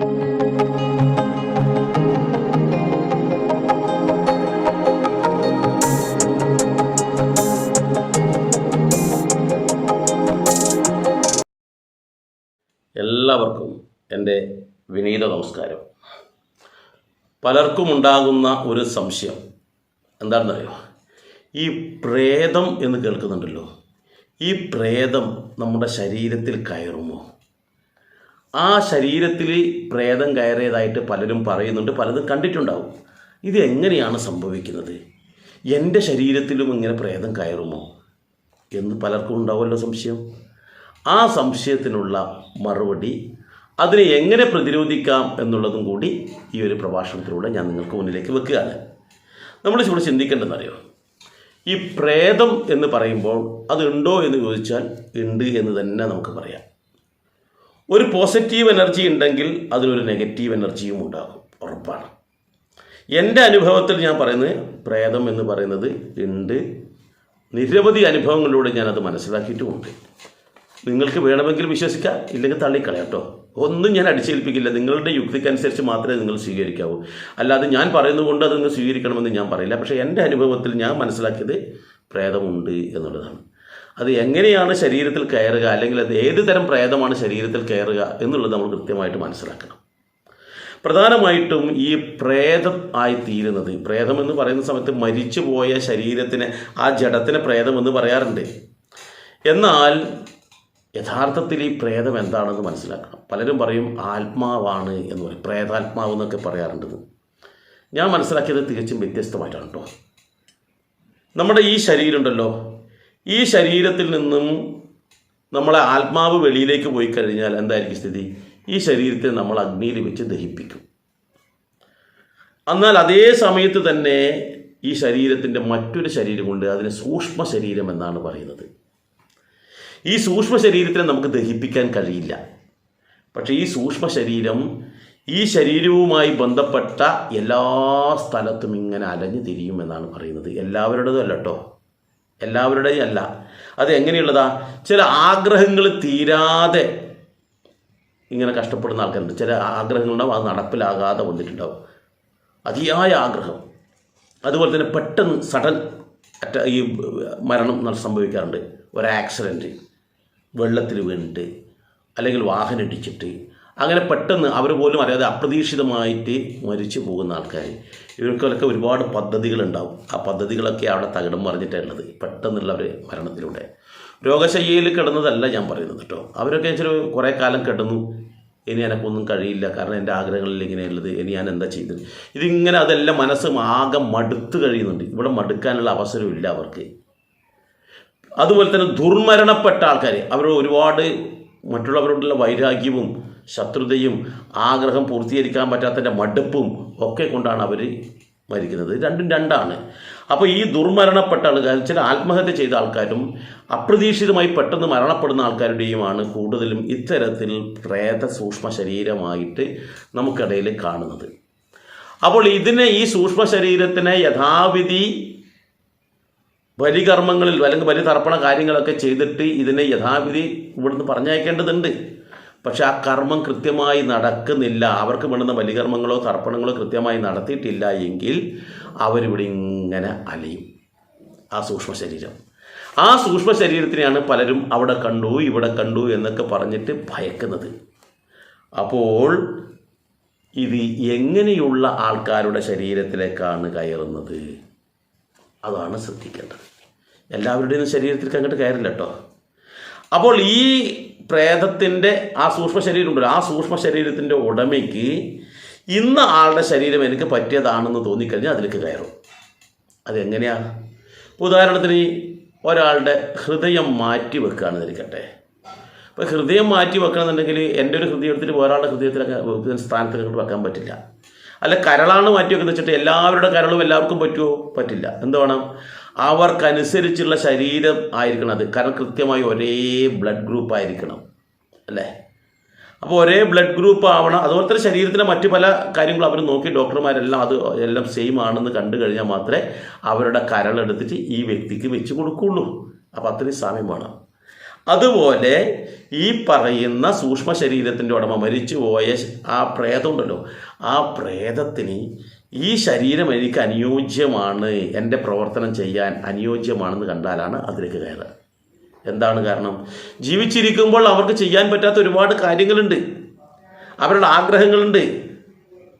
എല്ലാവർക്കും എന്റെ വിനീത നമസ്കാരം. പലർക്കും ഉണ്ടാകുന്ന ഒരു സംശയം. എന്താണെന്നറിയോ? ഈ പ്രേതം എന്ന് കേൾക്കുന്നുണ്ടല്ലോ. ഈ പ്രേതം നമ്മുടെ ശരീരത്തിൽ കയറുമോ? ആ ശരീരത്തിൽ പ്രേതം കയറിയതായിട്ട് പലരും പറയുന്നുണ്ട് പലതും കണ്ടിട്ടുണ്ടാവും. ഇത് എങ്ങനെയാണ് സംഭവിക്കുന്നത്? എന്റെ ശരീരത്തിലും ഇങ്ങനെ പ്രേതം കയറുമോ എന്ന് പലർക്കും ഉണ്ടാവുമല്ലോ സംശയം. ആ സംശയത്തിനുള്ള മറുപടി അതിനെ എങ്ങനെ പ്രതിരോധിക്കാം എന്നുള്ളതും കൂടി ഈ ഒരു പ്രഭാഷണത്തിലൂടെ ഞാൻ നിങ്ങൾക്ക് മുന്നിലേക്ക് വെക്കുകയാണ്. നമ്മൾ ഇവിടെ ചിന്തിക്കേണ്ടതെന്നറിയോ? ഈ പ്രേതം എന്ന് പറയുമ്പോൾ അതുണ്ടോ എന്ന് ചോദിച്ചാൽ ഉണ്ട് എന്ന് തന്നെ നമുക്ക് പറയാം. ഒരു പോസിറ്റീവ് എനർജി ഉണ്ടെങ്കിൽ അതിലൊരു നെഗറ്റീവ് എനർജിയും ഉണ്ടാകും. ഉറപ്പാണ്. എന്റെ അനുഭവത്തിൽ ഞാൻ പറയുന്നത് പ്രേതം എന്ന് പറയുന്നത് ഉണ്ട്. നിരവധി അനുഭവങ്ങളിലൂടെ ഞാനത് മനസ്സിലാക്കിയിട്ടുമുണ്ട്. നിങ്ങൾക്ക് വേണമെങ്കിൽ വിശ്വസിക്കാം ഇല്ലെങ്കിൽ തള്ളിക്കളയാം കേട്ടോ ഒന്നും ഞാൻ അടിച്ചേൽപ്പിക്കില്ല. നിങ്ങളുടെ യുക്തിക്കനുസരിച്ച് മാത്രമേ നിങ്ങൾ സ്വീകരിക്കാവൂ. അല്ലാതെ ഞാൻ പറയുന്നത് കൊണ്ട് അത് നിങ്ങൾ സ്വീകരിക്കണമെന്ന് ഞാൻ പറയില്ല. പക്ഷേ എന്റെ അനുഭവത്തിൽ ഞാൻ മനസ്സിലാക്കിയത് പ്രേതമുണ്ട് എന്നുള്ളതാണ്. അത് എങ്ങനെയാണ് ശരീരത്തിൽ കയറുക? അല്ലെങ്കിൽ അത് ഏത് തരം പ്രേതമാണ് ശരീരത്തിൽ കയറുക എന്നുള്ളത് നമ്മൾ കൃത്യമായിട്ട് മനസ്സിലാക്കണം. പ്രധാനമായിട്ടും ഈ പ്രേതം ആയി തീരുന്നത് പ്രേതം എന്ന് പറയുന്ന സമയത്ത് മരിച്ചുപോയ ശരീരത്തിന് ആ ജഡത്തിന് പ്രേതം എന്ന് പറയാറുണ്ട്. എന്നാൽ യഥാർത്ഥത്തിൽ ഈ പ്രേതം എന്താണെന്ന് മനസ്സിലാക്കണം. പലരും പറയും ആത്മാവാണ് എന്ന് പറയും. പ്രേതാത്മാവ് എന്നൊക്കെ പറയാറുണ്ട് ഞാൻ മനസ്സിലാക്കിയത് തികച്ചും വ്യത്യസ്തമായിട്ടാണ് കേട്ടോ. നമ്മുടെ ഈ ശരീരം ഉണ്ടല്ലോ ഈ ശരീരത്തിൽ നിന്നും നമ്മളെ ആത്മാവ് വെളിയിലേക്ക് പോയി കഴിഞ്ഞാൽ എന്തായിരിക്കും സ്ഥിതി? ഈ ശരീരത്തെ നമ്മൾ അഗ്നിയിൽ വെച്ച് ദഹിപ്പിക്കും. എന്നാൽ അതേ സമയത്ത് തന്നെ ഈ ശരീരത്തിന്റെ മറ്റൊരു ശരീരമുണ്ട് അതിന് സൂക്ഷ്മ ശരീരം എന്നാണ് പറയുന്നത്. ഈ സൂക്ഷ്മ ശരീരത്തിനെ നമുക്ക് ദഹിപ്പിക്കാൻ കഴിയില്ല. പക്ഷേ ഈ സൂക്ഷ്മ ശരീരം ഈ ശരീരവുമായി ബന്ധപ്പെട്ട എല്ലാ സ്ഥലത്തും ഇങ്ങനെ അലഞ്ഞു തിരിയുമെന്നാണ് പറയുന്നത്. എല്ലാവരുടേതും അല്ല കേട്ടോ. എല്ലാവരുടെയും അല്ല. അത് എങ്ങനെയുള്ളതാ? ചില ആഗ്രഹങ്ങൾ തീരാതെ ഇങ്ങനെ കഷ്ടപ്പെടുന്ന ആൾക്കാരുണ്ട്. ചില ആഗ്രഹങ്ങളുണ്ടാവും അത് നടപ്പിലാകാതെ വന്നിട്ടുണ്ടാവും. അതിയായ ആഗ്രഹം. അതുപോലെ തന്നെ പെട്ടെന്ന് സഡൻ അറ്റ ഈ മരണം സംഭവിക്കാറുണ്ട്. ഒരു ആക്സിഡന്റ് വെള്ളത്തിൽ വീണിട്ട് അല്ലെങ്കിൽ വാഹനം ഇടിച്ചിട്ട് അങ്ങനെ പെട്ടെന്ന് അവർ പോലും അറിയാതെ അപ്രതീക്ഷിതമായിട്ട് മരിച്ചു പോകുന്ന ആൾക്കാർ ഇവർക്കൊക്കെ ഒരുപാട് പദ്ധതികളുണ്ടാവും. ആ പദ്ധതികളൊക്കെ അവിടെ തകിടം മറിഞ്ഞിട്ടുള്ളത് പെട്ടെന്നുള്ള ഒരു മരണത്തിലൂടെ. രോഗശയ്യയിൽ കിടന്നതല്ല ഞാൻ പറയുന്നത് കേട്ടോ. അവരൊക്കെ ചില കുറേ കാലം കിടന്നു. ഇനി എനക്കൊന്നും കഴിയില്ല. കാരണം എന്റെ ആഗ്രഹങ്ങളിൽ ഇങ്ങനെയുള്ളത് ഇനി ഞാൻ എന്താ ചെയ്തത് ഇതിങ്ങനെ അതെല്ലാം മനസ്സ് ആകെ മടുത്തു കഴിയുന്നുണ്ട്. ഇവിടെ മടുക്കാനുള്ള അവസരമില്ല അവർക്ക്. അതുപോലെ തന്നെ ദുർമരണപ്പെട്ട ആൾക്കാർ അവർ ഒരുപാട് മറ്റുള്ളവരോടുള്ള വൈരാഗ്യവും ശത്രുതയും ആഗ്രഹം പൂർത്തീകരിക്കാൻ പറ്റാത്തതിന്റെ മടുപ്പും ഒക്കെ കൊണ്ടാണ് അവർ മരിക്കുന്നത്. രണ്ടും രണ്ടാണ്. അപ്പോൾ ഈ ദുർമരണപ്പെട്ട ആൾക്കാർ ചില ആത്മഹത്യ ചെയ്ത ആൾക്കാരും അപ്രതീക്ഷിതമായി പെട്ടെന്ന് മരണപ്പെടുന്ന ആൾക്കാരുടെയുമാണ് കൂടുതലും ഇത്തരത്തിൽ പ്രേത സൂക്ഷ്മ ശരീരമായിട്ട് നമുക്കിടയിൽ കാണുന്നത്. അപ്പോൾ ഇതിനെ ഈ സൂക്ഷ്മ ശരീരത്തിനെ യഥാവിധി ബലികർമ്മങ്ങളിൽ അല്ലെങ്കിൽ ബലി തർപ്പണ കാര്യങ്ങളൊക്കെ ചെയ്തിട്ട് ഇതിനെ യഥാവിധി ഇവിടുന്ന് പറഞ്ഞയക്കേണ്ടതുണ്ട്. പക്ഷെ ആ കർമ്മം കൃത്യമായി നടക്കുന്നില്ല. അവർക്ക് വേണ്ടുന്ന ബലികർമ്മങ്ങളോ തർപ്പണങ്ങളോ കൃത്യമായി നടത്തിയിട്ടില്ല എങ്കിൽ അവരിവിടെ ഇങ്ങനെ അലയും. ആ സൂക്ഷ്മ ശരീരം. ആ സൂക്ഷ്മ ശരീരത്തിനെയാണ് പലരും അവിടെ കണ്ടു ഇവിടെ കണ്ടു എന്നൊക്കെ പറഞ്ഞിട്ട് ഭയക്കുന്നത്. അപ്പോൾ ഇത് എങ്ങനെയുള്ള ആൾക്കാരുടെ ശരീരത്തിലേക്കാണ് കയറുന്നത്? അതാണ് ശ്രദ്ധിക്കേണ്ടത്. എല്ലാവരുടെയും ശരീരത്തിലേക്ക് അങ്ങോട്ട് കയറില്ല കേട്ടോ. അപ്പോൾ ഈ പ്രേതത്തിന്റെ ആ സൂക്ഷ്മ ശരീരം ഉണ്ടല്ലോ ആ സൂക്ഷ്മ ശരീരത്തിന്റെ ഉടമയ്ക്ക് ഇന്ന് ആളുടെ ശരീരം എനിക്ക് പറ്റിയതാണെന്ന് തോന്നിക്കഴിഞ്ഞാൽ അതിലേക്ക് കയറും. അതെങ്ങനെയാണ് ഉദാഹരണത്തിന് ഒരാളുടെ ഹൃദയം മാറ്റി വെക്കുകയാണെന്ന് ഇരിക്കട്ടെ അപ്പോൾ ഹൃദയം മാറ്റി വെക്കണമെന്നുണ്ടെങ്കിൽ എന്റെ ഒരു ഹൃദയത്തിൽ ഒരാളുടെ ഹൃദയത്തിലൊക്കെ സ്ഥാനത്ത് വെക്കാൻ പറ്റില്ല. അല്ല കരളാണ് മാറ്റി വെക്കുന്നത് വെച്ചിട്ട് എല്ലാവരുടെ കരളും എല്ലാവർക്കും പറ്റുമോ? പറ്റില്ല. എന്ത് വേണം? അവർക്കനുസരിച്ചുള്ള ശരീരം ആയിരിക്കണം അത്. കാരണം കൃത്യമായി ഒരേ ബ്ലഡ് ഗ്രൂപ്പ് ആയിരിക്കണം. അല്ലേ? അപ്പോൾ ഒരേ ബ്ലഡ് ഗ്രൂപ്പ് ആവണം. അതുപോലെ തന്നെ ശരീരത്തിലെ മറ്റ് പല കാര്യങ്ങളും അവർ നോക്കി ഡോക്ടർമാരെല്ലാം അത് എല്ലാം സെയിം ആണെന്ന് കണ്ടു കഴിഞ്ഞാൽ മാത്രമേ അവരുടെ കരളെടുത്തിട്ട് ഈ വ്യക്തിക്ക് വെച്ച് കൊടുക്കുള്ളൂ. അപ്പോൾ അത്രയും സാമ്യം വേണം. അതുപോലെ ഈ പറയുന്ന സൂക്ഷ്മ ശരീരത്തിന്റെ ഉടമ മരിച്ചു പോയ ആ പ്രേതമുണ്ടല്ലോ. ആ പ്രേതത്തിന് ഈ ശരീരം എനിക്ക് അനുയോജ്യമാണ്. എന്റെ പ്രവർത്തനം ചെയ്യാൻ അനുയോജ്യമാണെന്ന് കണ്ടാലാണ് അതിലേക്ക് കയറുക. എന്താണ് കാരണം? ജീവിച്ചിരിക്കുമ്പോൾ അവർക്ക് ചെയ്യാൻ പറ്റാത്ത ഒരുപാട് കാര്യങ്ങളുണ്ട്. അവരുടെ ആഗ്രഹങ്ങളുണ്ട്.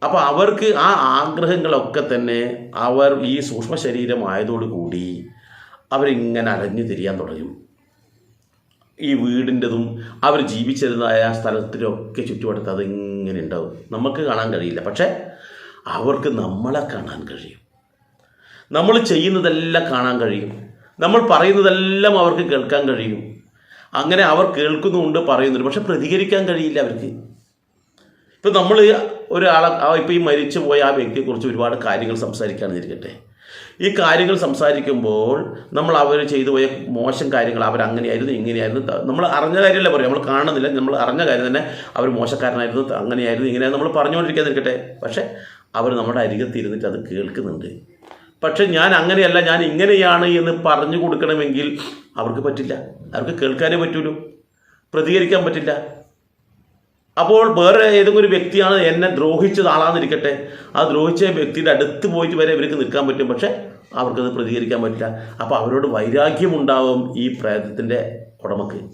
അപ്പോൾ അവർക്ക് ആ ആഗ്രഹങ്ങളൊക്കെ തന്നെ അവർ ഈ സൂക്ഷ്മ ശരീരമായതോടുകൂടി അവരിങ്ങനെ അലഞ്ഞു തിരിയാൻ തുടങ്ങും. ഈ വീടിന്റെതും അവർ ജീവിച്ചിരുന്നതായ സ്ഥലത്തിലൊക്കെ ചുറ്റുവട്ടത്ത് അതിങ്ങനെ ഉണ്ടാവും. നമുക്ക് കാണാൻ കഴിയില്ല. പക്ഷേ അവർക്ക് നമ്മളെ കാണാൻ കഴിയും. നമ്മൾ ചെയ്യുന്നതെല്ലാം കാണാൻ കഴിയും. നമ്മൾ പറയുന്നതെല്ലാം അവർക്ക് കേൾക്കാൻ കഴിയും. അങ്ങനെ അവർ കേൾക്കുന്നുണ്ട് പറയുന്നുണ്ട് പക്ഷെ പ്രതികരിക്കാൻ കഴിയില്ല അവർക്ക്. ഇപ്പം നമ്മൾ ഒരാളെ ഇപ്പം ഈ മരിച്ചു പോയ ആ വ്യക്തിയെക്കുറിച്ച് ഒരുപാട് കാര്യങ്ങൾ സംസാരിക്കാണെന്നിരിക്കട്ടെ ഈ കാര്യങ്ങൾ സംസാരിക്കുമ്പോൾ നമ്മൾ അവർ ചെയ്തു പോയ മോശം കാര്യങ്ങൾ അവർ അങ്ങനെയായിരുന്നു ഇങ്ങനെയായിരുന്നു. നമ്മൾ അറിഞ്ഞ കാര്യമല്ല പറയും നമ്മൾ കാണുന്നില്ല നമ്മൾ അറിഞ്ഞ കാര്യം തന്നെ അവർ മോശക്കാരനായിരുന്നു അങ്ങനെയായിരുന്നു ഇങ്ങനെയായിരുന്നു നമ്മൾ പറഞ്ഞുകൊണ്ടിരിക്കാതിരിക്കട്ടെ പക്ഷേ അവർ നമ്മുടെ അരികത്ത് ഇരുന്നിട്ട് അത് കേൾക്കുന്നുണ്ട്. പക്ഷെ ഞാൻ അങ്ങനെയല്ല ഞാൻ ഇങ്ങനെയാണ് എന്ന് പറഞ്ഞു കൊടുക്കണമെങ്കിൽ അവർക്ക് പറ്റില്ല. അവർക്ക് കേൾക്കാനേ പറ്റുള്ളൂ പ്രതികരിക്കാൻ പറ്റില്ല. അപ്പോൾ വേറെ ഏതെങ്കിലും ഒരു വ്യക്തിയാണ് എന്നെ ദ്രോഹിച്ചത് ആളാന്നിരിക്കട്ടെ. ആ ദ്രോഹിച്ച വ്യക്തിയുടെ അടുത്ത് പോയിട്ട് വരെ ഇവർക്ക് നിൽക്കാൻ പറ്റും. പക്ഷേ അവർക്കത് പ്രതികരിക്കാൻ പറ്റില്ല. അപ്പോൾ അവരോട് വൈരാഗ്യമുണ്ടാവും ഈ പ്രേതത്തിന്റെ ഉടമക്ക്.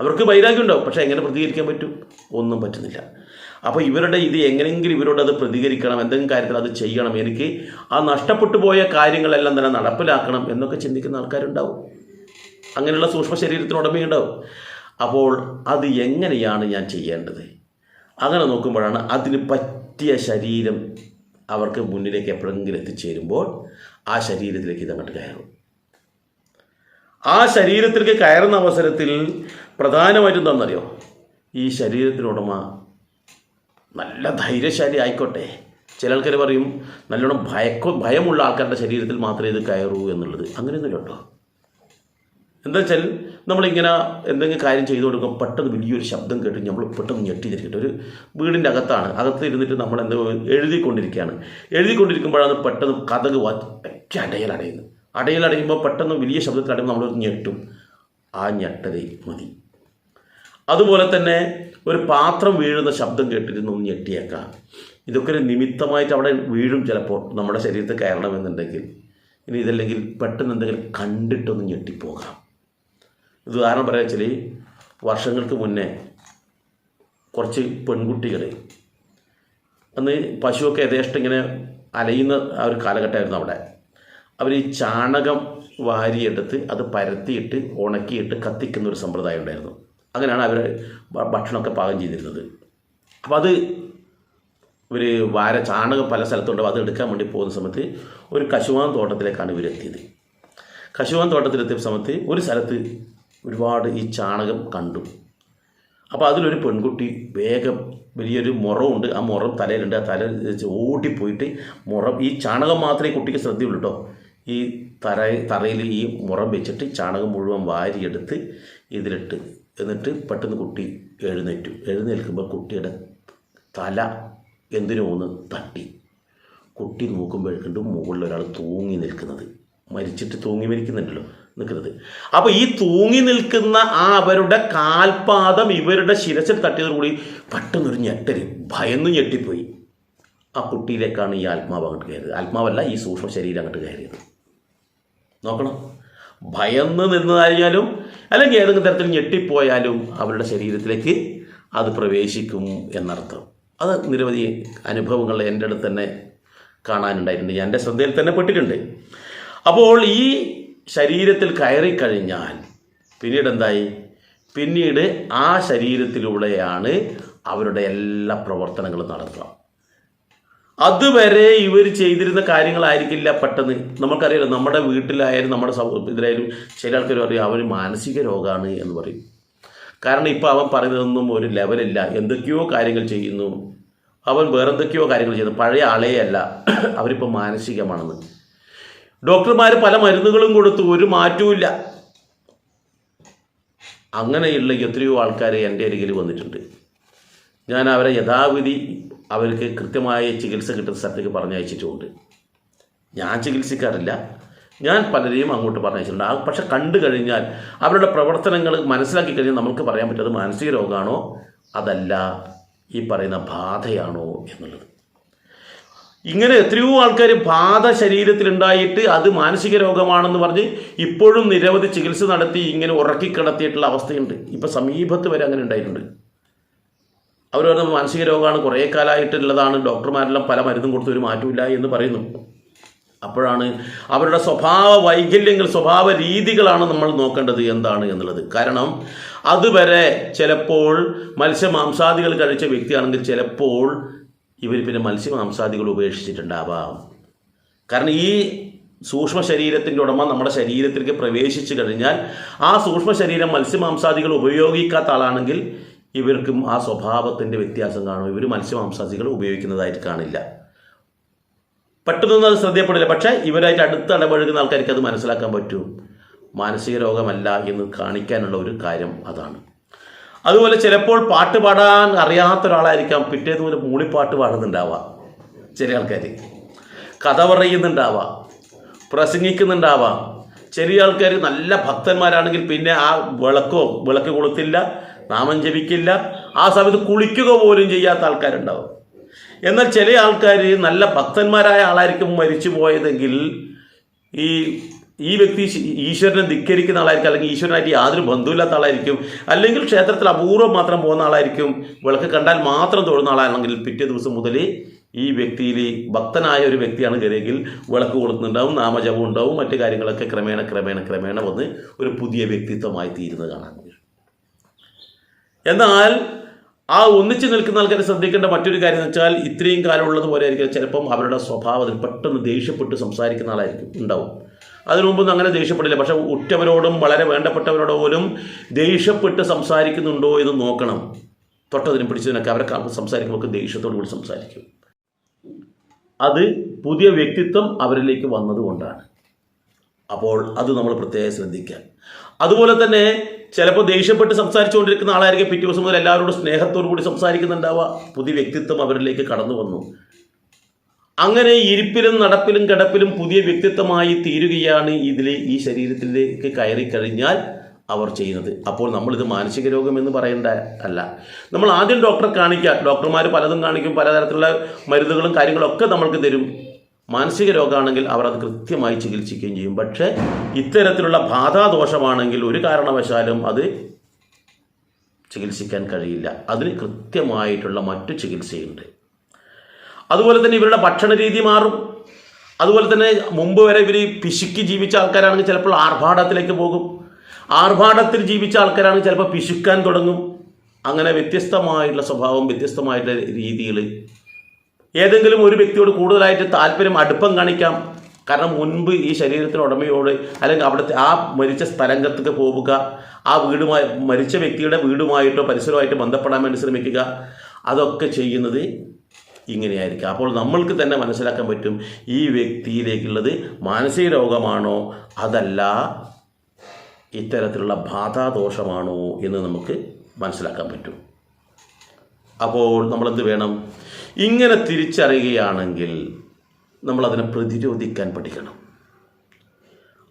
അവർക്ക് വൈരാഗ്യം ഉണ്ടാവും പക്ഷെ എങ്ങനെ പ്രതികരിക്കാൻ പറ്റും? ഒന്നും പറ്റുന്നില്ല. അപ്പോൾ ഇവരുടെ ഇത് എങ്ങനെയെങ്കിലും ഇവരോട് അത് പ്രതികരിക്കണം എന്തെങ്കിലും കാര്യത്തിൽ അത് ചെയ്യണം എനിക്ക് ആ നഷ്ടപ്പെട്ടു പോയ കാര്യങ്ങളെല്ലാം തന്നെ നടപ്പിലാക്കണം എന്നൊക്കെ ചിന്തിക്കുന്ന ആൾക്കാരുണ്ടാവും. അങ്ങനെയുള്ള സൂക്ഷ്മ ശരീരത്തിന് ഉടമയുണ്ടാവും. അപ്പോൾ അത് എങ്ങനെയാണ് ഞാൻ ചെയ്യേണ്ടത്? അങ്ങനെ നോക്കുമ്പോഴാണ് അതിന് പറ്റിയ ശരീരം അവർക്ക് മുന്നിലേക്ക് എപ്പോഴെങ്കിലും എത്തിച്ചേരുമ്പോൾ ആ ശരീരത്തിലേക്ക് ഇതങ്ങോട്ട് കയറും. ആ ശരീരത്തിലേക്ക് കയറുന്ന അവസരത്തിൽ പ്രധാനമായിട്ടും എന്താണെന്നറിയോ? ഈ ശരീരത്തിനുടമ നല്ല ധൈര്യശാലി ആയിക്കോട്ടെ. ചില ആൾക്കാർ പറയും നല്ലോണം ഭയക്കോ ഭയമുള്ള ആൾക്കാരുടെ ശരീരത്തിൽ മാത്രമേ ഇത് കയറൂ എന്നുള്ളത്. അങ്ങനെയൊന്നുമില്ല കേട്ടോ. എന്താ വെച്ചാൽ നമ്മളിങ്ങനെ എന്തെങ്കിലും കാര്യം ചെയ്തു കൊടുക്കുമ്പോൾ പെട്ടെന്ന് വലിയൊരു ശബ്ദം കേട്ട് നമ്മൾ പെട്ടെന്ന് ഞെട്ടിയിരിക്കട്ടെ. ഒരു വീടിന്റെ അകത്താണ്. അകത്ത് ഇരുന്നിട്ട് നമ്മൾ എന്തോ എഴുതിക്കൊണ്ടിരിക്കുകയാണ്. എഴുതിക്കൊണ്ടിരിക്കുമ്പോഴാണ് പെട്ടെന്ന് കഥക് ഒറ്റ അടയലടയുന്നത് അടയലടയുമ്പോൾ പെട്ടെന്ന് വലിയ ശബ്ദത്തിൽ അടയുമ്പോൾ നമ്മൾ ഞെട്ടും. ആ ഞെട്ടതേ മതി. അതുപോലെ തന്നെ ഒരു പാത്രം വീഴുന്ന ശബ്ദം കേട്ടിരുന്നു ഞെട്ടിയേക്കാം. ഇതൊക്കെ ഒരു നിമിത്തമായിട്ട് അവിടെ വീഴും ചിലപ്പോൾ നമ്മുടെ ശരീരത്തിൽ കയറണമെന്നുണ്ടെങ്കിൽ. ഇനി ഇതല്ലെങ്കിൽ പെട്ടെന്ന് എന്തെങ്കിലും കണ്ടിട്ടൊന്ന് ഞെട്ടിപ്പോകാം. ഇത് കാരണം പറയാ വെച്ചാൽ വർഷങ്ങൾക്ക് മുന്നേ കുറച്ച് പെൺകുട്ടികൾ അന്ന് പശുവൊക്കെ യഥേഷ്ടം ഇങ്ങനെ അലയുന്ന ആ ഒരു കാലഘട്ടമായിരുന്നു അവിടെ. അവർ ഈ ചാണകം വാരിയെടുത്ത് അത് പരത്തിയിട്ട് ഉണക്കിയിട്ട് കത്തിക്കുന്ന ഒരു സമ്പ്രദായം ഉണ്ടായിരുന്നു. അങ്ങനെയാണ് അവർ ഭക്ഷണമൊക്കെ പാകം ചെയ്തിരുന്നത്. അപ്പോൾ അത് ഇവർ വാര ചാണകം പല സ്ഥലത്തുണ്ട്. അത് എടുക്കാൻ വേണ്ടി പോകുന്ന സമയത്ത് ഒരു കശുവാൻ തോട്ടത്തിലേക്കാണ് ഇവരെത്തിയത് കശുവാൻ തോട്ടത്തിലെത്തിയ സമയത്ത് ഒരു സ്ഥലത്ത് ഒരുപാട് ഈ ചാണകം കണ്ടു. അപ്പോൾ അതിലൊരു പെൺകുട്ടി വേഗം വലിയൊരു മുറമുണ്ട് ആ മുറം തലയിലുണ്ട്. ആ തല ഓടിപ്പോയിട്ട് മുറം ഈ ചാണകം മാത്രമേ കുട്ടിക്ക് ശ്രദ്ധയുള്ളൂ കേട്ടോ ഈ തറ തറയിൽ ഈ മുറം വെച്ചിട്ട് ചാണകം മുഴുവൻ വാരിയെടുത്ത് ഇതിലിട്ട് എന്നിട്ട് പെട്ടെന്ന് കുട്ടി എഴുന്നേറ്റു. എഴുന്നേൽക്കുമ്പോൾ കുട്ടിയുടെ തല എന്തിനോ ഒന്ന് തട്ടി. കുട്ടി നോക്കുമ്പോഴേക്കുണ്ട് മുകളിൽ ഒരാൾ തൂങ്ങി നിൽക്കുന്നത്. മരിച്ചിട്ട് തൂങ്ങി മരിക്കുന്നുണ്ടല്ലോ. നിൽക്കുന്നത്. അപ്പോൾ ഈ തൂങ്ങി നിൽക്കുന്ന ആ അവരുടെ കാൽപാദം ഇവരുടെ ശിരസിൽ തട്ടിയതോടുകൂടി പെട്ടെന്നൊരു ഞെട്ടൽ ഭയന്ന് ഞെട്ടിപ്പോയി. ആ കുട്ടിയിലേക്കാണ് ഈ ആത്മാവ് അങ്ങോട്ട് കയറിയത്. ആത്മാവല്ല ഈ സൂക്ഷ്മ ശരീരം അങ്ങോട്ട് കയറിയത്. നോക്കണം. ഭയന്ന് നിന്നതായാലും അല്ലെങ്കിൽ ഏതെങ്കിലും തരത്തിൽ ഞെട്ടിപ്പോയാലും അവരുടെ ശരീരത്തിലേക്ക് അത് പ്രവേശിക്കും എന്നർത്ഥം. അത് നിരവധി അനുഭവങ്ങൾ എന്റെ അടുത്ത് തന്നെ കാണാനുണ്ടായിട്ടുണ്ട്. എന്റെ ശ്രദ്ധയിൽ തന്നെ പെട്ടിട്ടുണ്ട്. അപ്പോൾ ഈ ശരീരത്തിൽ കയറി കഴിഞ്ഞാൽ പിന്നീട് എന്തായി? പിന്നീട് ആ ശരീരത്തിലൂടെയാണ് അവരുടെ എല്ലാ പ്രവർത്തനങ്ങളും നടത്തുക അതുവരെ ഇവർ ചെയ്തിരുന്ന കാര്യങ്ങളായിരിക്കില്ല പെട്ടെന്ന്. നമുക്കറിയാലോ നമ്മുടെ വീട്ടിലായാലും നമ്മുടെ ഇതിലായാലും ചില ആൾക്കാർ പറയും അവന് മാനസിക രോഗമാണ് എന്ന് പറയും. കാരണം ഇപ്പോൾ അവൻ പറയുന്നതൊന്നും ഒരു ലെവലില്ല. എന്തൊക്കെയോ കാര്യങ്ങൾ ചെയ്യുന്നു. അവൻ വേറെന്തൊക്കെയോ കാര്യങ്ങൾ ചെയ്യുന്നു. പഴയ ആളേ അല്ല. അവരിപ്പോൾ മാനസികമാണെന്ന്. ഡോക്ടർമാർ പല മരുന്നുകളും കൊടുത്തു. ഒരു മാറ്റവുമില്ല അങ്ങനെയുള്ള എത്രയോ ആൾക്കാർ എന്റെ അരികിൽ വന്നിട്ടുണ്ട്. ഞാൻ അവരെ യഥാവിധി അവർക്ക് കൃത്യമായ ചികിത്സ കിട്ടുന്ന സ്ഥലത്തേക്ക് പറഞ്ഞയച്ചിട്ടുമുണ്ട് ഞാൻ ചികിത്സിക്കാറില്ല. ഞാൻ പലരെയും അങ്ങോട്ട് പറഞ്ഞിട്ടുണ്ട് ആ പക്ഷെ കണ്ടു കഴിഞ്ഞാൽ അവരുടെ പ്രവർത്തനങ്ങൾ മനസ്സിലാക്കി കഴിഞ്ഞാൽ നമുക്ക് പറയാൻ പറ്റുന്നത് മാനസിക രോഗമാണോ അതല്ല ഈ പറയുന്ന ബാധയാണോ എന്നുള്ളത്. ഇങ്ങനെ എത്രയോ ആൾക്കാർ ബാധ ശരീരത്തിലുണ്ടായിട്ട് അത് മാനസിക രോഗമാണെന്ന് പറഞ്ഞ് ഇപ്പോഴും നിരവധി ചികിത്സ നടത്തി ഇങ്ങനെ ഉറക്കിക്കിടത്തിയിട്ടുള്ള അവസ്ഥയുണ്ട്. ഇപ്പം സമീപത്ത് വരെ അങ്ങനെ ഉണ്ടായിട്ടുണ്ട്. അവർ പറയുന്നത് മാനസിക രോഗമാണ് കുറേ കാലമായിട്ടുള്ളതാണ്. ഡോക്ടർമാരെല്ലാം പല മരുന്നും കൊടുത്ത് ഒരു മാറ്റമില്ല എന്ന് പറയുന്നു. അപ്പോഴാണ് അവരുടെ സ്വഭാവ വൈകല്യങ്ങൾ സ്വഭാവ രീതികളാണ് നമ്മൾ നോക്കേണ്ടത് എന്താണ് എന്നുള്ളത്. കാരണം അതുവരെ ചിലപ്പോൾ മത്സ്യമാംസാദികൾ കഴിച്ച വ്യക്തിയാണെങ്കിൽ ചിലപ്പോൾ ഇവർ പിന്നെ മത്സ്യമാംസാദികൾ ഉപേക്ഷിച്ചിട്ടുണ്ടാവാം. കാരണം ഈ സൂക്ഷ്മ ശരീരത്തിന്റെ ഉടമ നമ്മുടെ ശരീരത്തിലേക്ക് പ്രവേശിച്ചു കഴിഞ്ഞാൽ ആ സൂക്ഷ്മ ശരീരം മത്സ്യമാംസാദികൾ ഉപയോഗിക്കാത്ത ആളാണെങ്കിൽ ഇവർക്കും ആ സ്വഭാവത്തിന്റെ വ്യത്യാസം കാണും. ഇവർ മത്സ്യമാംസാദികൾ ഉപയോഗിക്കുന്നതായിട്ട് കാണില്ല. പെട്ടെന്നൊന്നും അത് ശ്രദ്ധയപ്പെടില്ല. പക്ഷേ ഇവരായിട്ട് അടുത്ത് ഇടപഴകുന്ന ആൾക്കാർക്ക് അത് മനസ്സിലാക്കാൻ പറ്റും. മാനസിക രോഗമല്ല എന്ന് കാണിക്കാനുള്ള ഒരു കാര്യം അതാണ്. അതുപോലെ ചിലപ്പോൾ പാട്ട് പാടാൻ അറിയാത്ത ഒരാളായിരിക്കാം. പിറ്റേന്ന് ഒരു മൂളിപ്പാട്ട് പാടുന്നുണ്ടാവാം. ചില ആൾക്കാർ കഥ പറയുന്നുണ്ടാവാം. പ്രസംഗിക്കുന്നുണ്ടാവാം. ചെറിയ ആൾക്കാർ നല്ല ഭക്തന്മാരാണെങ്കിൽ പിന്നെ ആ വിളക്കോ വിളക്ക് കൊളുത്തില്ല. നാമം ജപിക്കില്ല. ആ സമയത്ത് കുളിക്കുക പോലും ചെയ്യാത്ത ആൾക്കാരുണ്ടാവും. എന്നാൽ ചില ആൾക്കാർ നല്ല ഭക്തന്മാരായ ആളായിരിക്കും മരിച്ചു പോയതെങ്കിൽ ഈ ഈ വ്യക്തി ഈശ്വരനെ ധിക്കരിക്കുന്ന ആളായിരിക്കും അല്ലെങ്കിൽ ഈശ്വരനായിട്ട് യാതൊരു ബന്ധുവില്ലാത്ത ആളായിരിക്കും അല്ലെങ്കിൽ ക്ഷേത്രത്തിൽ അപൂർവം മാത്രം പോകുന്ന ആളായിരിക്കും വിളക്ക് കണ്ടാൽ മാത്രം തൊഴുന്ന ആളാണെങ്കിൽ പിറ്റേ ദിവസം മുതൽ ഈ വ്യക്തിയിൽ ഭക്തനായ ഒരു വ്യക്തിയാണ് കയറിയെങ്കിൽ വിളക്ക് കൊടുക്കുന്നുണ്ടാവും നാമജപം ഉണ്ടാവും മറ്റു കാര്യങ്ങളൊക്കെ ക്രമേണ ക്രമേണ ക്രമേണ വന്ന് ഒരു പുതിയ വ്യക്തിത്വമായി തീരുന്നത് കാണാൻ. എന്നാൽ ആ ഒന്നിച്ചു നിൽക്കുന്ന ആൾക്കാരെ ശ്രദ്ധിക്കേണ്ട മറ്റൊരു കാര്യം എന്ന് വെച്ചാൽ ഇത്രയും കാലം ഉള്ളതുപോലെ ആയിരിക്കും. ചിലപ്പം അവരുടെ സ്വഭാവത്തിൽ പെട്ടെന്ന് ദേഷ്യപ്പെട്ട് സംസാരിക്കുന്ന ആളായിരിക്കും ഉണ്ടാവും. അതിനു മുമ്പൊന്നും അങ്ങനെ ദേഷ്യപ്പെടില്ല. പക്ഷെ ഉറ്റവരോടും വളരെ വേണ്ടപ്പെട്ടവരോട് പോലും ദേഷ്യപ്പെട്ട് സംസാരിക്കുന്നുണ്ടോ എന്ന് നോക്കണം. തൊട്ടതിനും പിടിച്ചതിനൊക്കെ അവരെ സംസാരിക്കുമ്പോൾ ദേഷ്യത്തോടു കൂടി സംസാരിക്കും. അത് പുതിയ വ്യക്തിത്വം അവരിലേക്ക് വന്നതുകൊണ്ടാണ്. അപ്പോൾ അത് നമ്മൾ പ്രത്യേകം ശ്രദ്ധിക്കുക. അതുപോലെ തന്നെ ചിലപ്പോൾ ദേഷ്യപ്പെട്ട് സംസാരിച്ചുകൊണ്ടിരിക്കുന്ന ആളായിരിക്കും പിറ്റേ ദിവസം മുതൽ എല്ലാവരോടും സ്നേഹത്തോടു കൂടി സംസാരിക്കുന്നുണ്ടാവുക. പുതിയ വ്യക്തിത്വം അവരിലേക്ക് കടന്നു വന്നു. അങ്ങനെ ഇരിപ്പിലും നടപ്പിലും കിടപ്പിലും പുതിയ വ്യക്തിത്വമായി തീരുകയാണ് ഇതിൽ ഈ ശരീരത്തിലേക്ക് കയറി കഴിഞ്ഞാൽ അവർ ചെയ്യുന്നത്. അപ്പോൾ നമ്മളിത് മാനസിക രോഗം എന്ന് പറയേണ്ട അല്ല. നമ്മൾ ആദ്യം ഡോക്ടറെ കാണിക്കുക. ഡോക്ടർമാർ പലതും കാണിക്കും. പലതരത്തിലുള്ള മരുന്നുകളും കാര്യങ്ങളൊക്കെ നമ്മൾക്ക് തരും. മാനസിക രോഗമാണെങ്കിൽ അവർ അത് കൃത്യമായി ചികിത്സിക്കുകയും ചെയ്യും. പക്ഷേ ഇത്തരത്തിലുള്ള ബാധാദോഷമാണെങ്കിൽ ഒരു കാരണവശാലും അത് ചികിത്സിക്കാൻ കഴിയില്ല. അതിന് കൃത്യമായിട്ടുള്ള മറ്റു ചികിത്സയുണ്ട്. അതുപോലെ തന്നെ ഇവരുടെ ഭക്ഷണ രീതി മാറും. അതുപോലെ തന്നെ മുമ്പ് വരെ ഇവർ പിശുക്കി ജീവിച്ച ആൾക്കാരാണെങ്കിൽ ചിലപ്പോൾ ആർഭാടത്തിലേക്ക് പോകും. ആർഭാടത്തിൽ ജീവിച്ച ആൾക്കാരാണെങ്കിൽ ചിലപ്പോൾ പിശുക്കാൻ തുടങ്ങും. അങ്ങനെ വ്യത്യസ്തമായിട്ടുള്ള സ്വഭാവം വ്യത്യസ്തമായിട്ടുള്ള രീതികൾ ഏതെങ്കിലും ഒരു വ്യക്തിയോട് കൂടുതലായിട്ട് താല്പര്യം അടുപ്പം കാണിക്കാം. കാരണം മുൻപ് ഈ ശരീരത്തിന് ഉടമയോട് അല്ലെങ്കിൽ അവിടുത്തെ ആ മരിച്ച സ്ഥലത്തേക്ക് പോവുക ആ വീടുമായി മരിച്ച വ്യക്തിയുടെ വീടുമായിട്ടോ പരിസരമായിട്ടോ ബന്ധപ്പെടാൻ വേണ്ടി ശ്രമിക്കുക. അതൊക്കെ ചെയ്യുന്നത് ഇങ്ങനെയായിരിക്കും. അപ്പോൾ നമ്മൾക്ക് തന്നെ മനസ്സിലാക്കാൻ പറ്റും ഈ വ്യക്തിയിലേക്കുള്ളത് മാനസിക രോഗമാണോ അതല്ല ഇത്തരത്തിലുള്ള ബാധാദോഷമാണോ എന്ന് നമുക്ക് മനസ്സിലാക്കാൻ പറ്റും. അപ്പോൾ നമ്മളെന്ത് വേണം? ഇങ്ങനെ തിരിച്ചറിയുകയാണെങ്കിൽ നമ്മളതിനെ പ്രതിരോധിക്കാൻ പഠിക്കണം.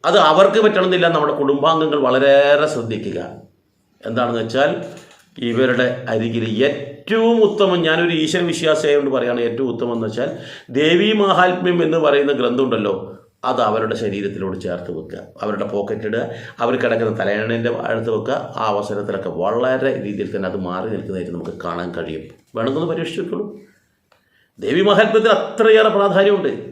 അത് അവർക്ക് പറ്റണമെന്നില്ല നമ്മുടെ കുടുംബാംഗങ്ങൾ വളരെയേറെ ശ്രദ്ധിക്കുക. എന്താണെന്ന് വെച്ചാൽ ഇവരുടെ അരികിൽ ഏറ്റവും ഉത്തമം ഞാനൊരു ഈശ്വര വിശ്വാസിയായതുകൊണ്ട് പറയുകയാണ് ഏറ്റവും ഉത്തമം എന്ന് വെച്ചാൽ ദേവി മഹാത്മ്യം എന്ന് പറയുന്ന ഗ്രന്ഥമുണ്ടല്ലോ. അത് അവരുടെ ശരീരത്തിലോട് ചേർത്ത് വെക്കുക. അവരുടെ പോക്കറ്റിടുക അവർ കിടക്കുന്ന തലയണേന്റെ അടുത്ത് വെക്കുക. ആ അവസരത്തിലൊക്കെ വളരെ രീതിയിൽ തന്നെ അത് മാറി നിൽക്കുന്നതായിട്ട് നമുക്ക് കാണാൻ കഴിയും. വേണമെന്ന് പരീക്ഷിച്ച് ദേവി മഹാത്മ്യത്തിന് അത്രയേറെ പ്രാധാന്യമുണ്ട്.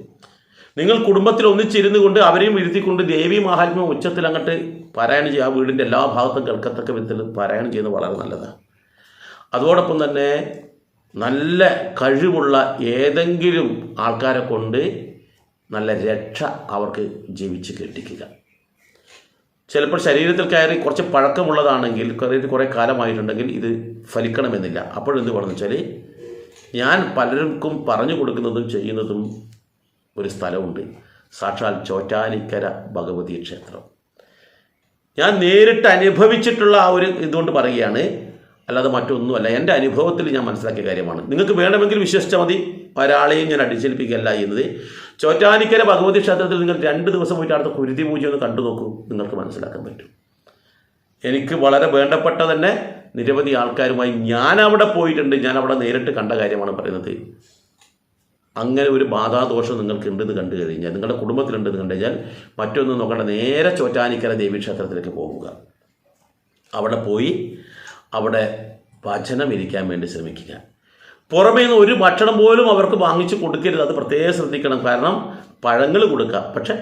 നിങ്ങൾ കുടുംബത്തിൽ ഒന്നിച്ചിരുന്നു കൊണ്ട് അവരെയും ഇരുത്തിക്കൊണ്ട് ദേവി മഹാത്മ്യം ഉച്ചത്തിൽ അങ്ങോട്ട് പാരായണം ചെയ്യുക. ആ വീടിന്റെ എല്ലാ ഭാഗത്തും കേൾക്കത്തക്ക വിധത്തിൽ പാരായണം ചെയ്യുന്നത് വളരെ നല്ലതാണ്. അതോടൊപ്പം തന്നെ നല്ല കഴിവുള്ള ഏതെങ്കിലും ആൾക്കാരെ കൊണ്ട് നല്ല രക്ഷ അവർക്ക് ജീവിച്ച് കെട്ടിക്കുക. ചിലപ്പോൾ ശരീരത്തിൽ കയറി കുറച്ച് പഴക്കമുള്ളതാണെങ്കിൽ കയറിയിട്ട് കുറേ കാലമായിട്ടുണ്ടെങ്കിൽ ഇത് ഫലിക്കണമെന്നില്ല. അപ്പോഴെന്ത് പറഞ്ഞു വെച്ചാൽ ഞാൻ പലർക്കും പറഞ്ഞു കൊടുക്കുന്നതും ചെയ്യുന്നതും ഒരു സ്ഥലമുണ്ട്. സാക്ഷാൽ ചോറ്റാനിക്കര ഭഗവതി ക്ഷേത്രം. ഞാൻ നേരിട്ട് അനുഭവിച്ചിട്ടുള്ള ആ ഒരു ഇതുകൊണ്ട് പറയുകയാണ് അല്ലാതെ മറ്റൊന്നുമല്ല. എന്റെ അനുഭവത്തിൽ ഞാൻ മനസ്സിലാക്കിയ കാര്യമാണ്. നിങ്ങൾക്ക് വേണമെങ്കിൽ വിശ്വസിച്ചാൽ മതി. ഒരാളെയും ഞാൻ അടിച്ചേൽപ്പിക്കല്ല എന്നത്. ചോറ്റാനിക്കര ഭഗവതി ക്ഷേത്രത്തിൽ നിങ്ങൾ രണ്ട് ദിവസം പോയിട്ട് അടുത്ത കുരുതി പൂജ ഒന്ന് കണ്ടു നോക്കൂ. നിങ്ങൾക്ക് മനസ്സിലാക്കാൻ പറ്റും. എനിക്ക് വളരെ വേണ്ടപ്പെട്ട തന്നെ നിരവധി ആൾക്കാരുമായി ഞാൻ അവിടെ പോയിട്ടുണ്ട്. ഞാൻ അവിടെ നേരിട്ട് കണ്ട കാര്യമാണ് പറയുന്നത്. അങ്ങനെ ഒരു ബാധാദോഷം നിങ്ങൾക്ക് ഉണ്ടെന്ന് കണ്ടു കഴിഞ്ഞാൽ നിങ്ങളുടെ കുടുംബത്തിലുണ്ടെന്ന് കണ്ടു കഴിഞ്ഞാൽ മറ്റൊന്ന് നോക്കണ്ട. നേരെ ചോറ്റാനിക്കര ദേവീക്ഷേത്രത്തിലേക്ക് പോവുക അവിടെ പോയി അവിടെ ഭജനം ഇരിക്കാൻ വേണ്ടി ശ്രമിക്കുക. പുറമേ നിന്ന് ഒരു ഭക്ഷണം പോലും അവർക്ക് വാങ്ങിച്ച് കൊടുക്കരുത്. അത് പ്രത്യേകം ശ്രദ്ധിക്കണം. കാരണം പഴങ്ങൾ കൊടുക്കുക പക്ഷെ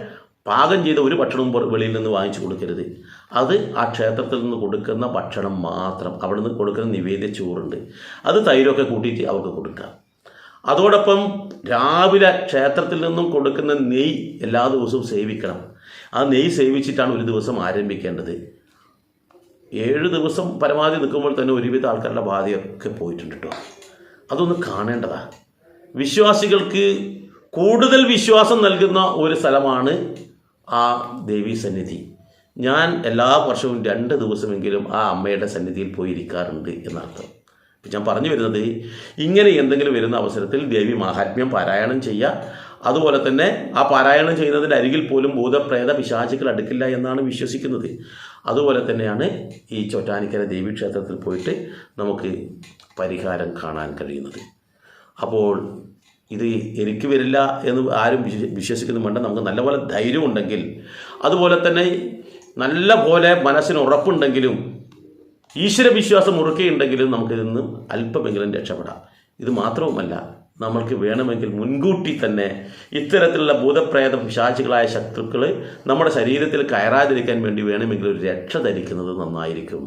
പാകം ചെയ്ത ഒരു ഭക്ഷണവും വെളിയിൽ നിന്ന് വാങ്ങിച്ചു കൊടുക്കരുത്. അത് ആ ക്ഷേത്രത്തിൽ നിന്ന് കൊടുക്കുന്ന ഭക്ഷണം മാത്രം. അവിടെ നിന്ന് കൊടുക്കുന്ന നിവേദ്യ ചോറുണ്ട്. അത് തൈരൊക്കെ കൂട്ടിയിട്ട് അവർക്ക് കൊടുക്കുക അതോടൊപ്പം രാവിലെ ക്ഷേത്രത്തിൽ നിന്നും കൊടുക്കുന്ന നെയ്യ് എല്ലാ ദിവസവും സേവിക്കണം. ആ നെയ്യ് സേവിച്ചിട്ടാണ് ഒരു ദിവസം ആരംഭിക്കേണ്ടത്. ഏഴ് ദിവസം പരമാവധി നിൽക്കുമ്പോൾ തന്നെ ഒരുവിധ ആൾക്കാരുടെ ബാധയൊക്കെ പോയിട്ടുണ്ട് കേട്ടോ അതൊന്ന് കാണേണ്ടതാ. വിശ്വാസികൾക്ക് കൂടുതൽ വിശ്വാസം നൽകുന്ന ഒരു സ്ഥലമാണ് ആ ദേവീ സന്നിധി. ഞാൻ എല്ലാ വർഷവും രണ്ട് ദിവസമെങ്കിലും ആ അമ്മയുടെ സന്നിധിയിൽ പോയിരിക്കാറുണ്ട് എന്നർത്ഥം. ഇപ്പം ഞാൻ പറഞ്ഞു വരുന്നത് ഇങ്ങനെ എന്തെങ്കിലും വരുന്ന അവസരത്തിൽ ദേവി മഹാത്മ്യം പാരായണം ചെയ്യുക. അതുപോലെ തന്നെ ആ പാരായണം ചെയ്യുന്നതിന്റെ അരികിൽ പോലും ഭൂതപ്രേത പിശാചുക്കൾ അടുക്കില്ല എന്നാണ് വിശ്വസിക്കുന്നത്. അതുപോലെ തന്നെയാണ് ഈ ചോറ്റാനിക്കര ദേവീക്ഷേത്രത്തിൽ പോയിട്ട് നമുക്ക് പരിഹാരം കാണാൻ കഴിയുന്നത്. അപ്പോൾ ഇത് എനിക്ക് വരില്ല എന്ന് ആരും വിശ്വസിക്കുന്നുമുണ്ട്. നമുക്ക് നല്ലപോലെ ധൈര്യമുണ്ടെങ്കിൽ അതുപോലെ തന്നെ നല്ല പോലെ മനസ്സിന് ഉറപ്പുണ്ടെങ്കിലും ഈശ്വരവിശ്വാസം വിശ്വാസം മുറുകെയുണ്ടെങ്കിലും നമുക്കിതിൽ നിന്ന് അല്പമെങ്കിലും രക്ഷപ്പെടാം. ഇത് മാത്രവുമല്ല നമ്മൾക്ക് വേണമെങ്കിൽ മുൻകൂട്ടി തന്നെ ഇത്തരത്തിലുള്ള ഭൂതപ്രേത വിശാചികളായ ശത്രുക്കൾ നമ്മുടെ ശരീരത്തിൽ കയറാതിരിക്കാൻ വേണ്ടി വേണമെങ്കിൽ ഒരു രക്ഷ ധരിക്കുന്നത് നന്നായിരിക്കും.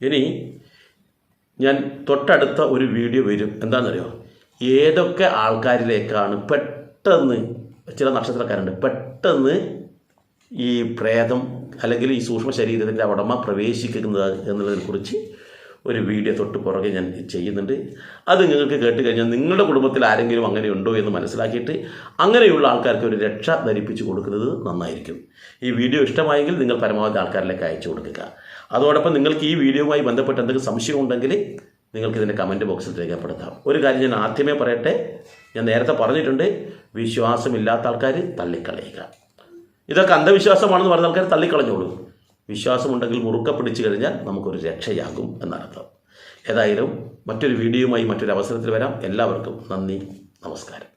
ഇനി ഞാൻ തൊട്ടടുത്ത ഒരു വീഡിയോ വരും. എന്താണെന്നറിയോ? ഏതൊക്കെ ആൾക്കാരിലേക്കാണ് പെട്ടെന്ന് ചില നക്ഷത്രക്കാരുണ്ട് പെട്ടെന്ന് ഈ പ്രേതം അല്ലെങ്കിൽ ഈ സൂക്ഷ്മ ശരീരത്തിന്റെ ഉടമ പ്രവേശിക്കുന്നത് എന്നുള്ളതിനെക്കുറിച്ച് ഒരു വീഡിയോ തൊട്ട് പുറകെ ഞാൻ ചെയ്യുന്നുണ്ട്. അത് നിങ്ങൾക്ക് കേട്ട് കഴിഞ്ഞാൽ നിങ്ങളുടെ കുടുംബത്തിൽ ആരെങ്കിലും അങ്ങനെ ഉണ്ടോ എന്ന് മനസ്സിലാക്കിയിട്ട് അങ്ങനെയുള്ള ആൾക്കാർക്ക് ഒരു രക്ഷ ധരിപ്പിച്ചു കൊടുക്കുന്നത് നന്നായിരിക്കും. ഈ വീഡിയോ ഇഷ്ടമായെങ്കിൽ നിങ്ങൾ പരമാവധി ആൾക്കാരിലേക്ക് അയച്ചു കൊടുക്കുക. അതോടൊപ്പം നിങ്ങൾക്ക് ഈ വീഡിയോയുമായി ബന്ധപ്പെട്ട് എന്തെങ്കിലും സംശയം ഉണ്ടെങ്കിൽ നിങ്ങൾക്ക് ഇതിന്റെ കമന്റ് ബോക്സിൽ രേഖപ്പെടുത്താം. ഒരു കാര്യം ഞാൻ ആദ്യമേ പറയട്ടെ. ഞാൻ നേരത്തെ പറഞ്ഞിട്ടുണ്ട് വിശ്വാസമില്ലാത്ത ആൾക്കാർ തള്ളിക്കളയുക. ഇതൊക്കെ അന്ധവിശ്വാസമാണെന്ന് പറഞ്ഞ ആൾക്കാർ തള്ളിക്കളഞ്ഞോളൂ. വിശ്വാസമുണ്ടെങ്കിൽ മുറുക്ക പിടിച്ചു കഴിഞ്ഞാൽ നമുക്കൊരു രക്ഷയാകും എന്നർത്ഥം. ഏതായാലും മറ്റൊരു വീഡിയോയുമായി മറ്റൊരു അവസരത്തിൽ വരാം. എല്ലാവർക്കും നന്ദി നമസ്കാരം.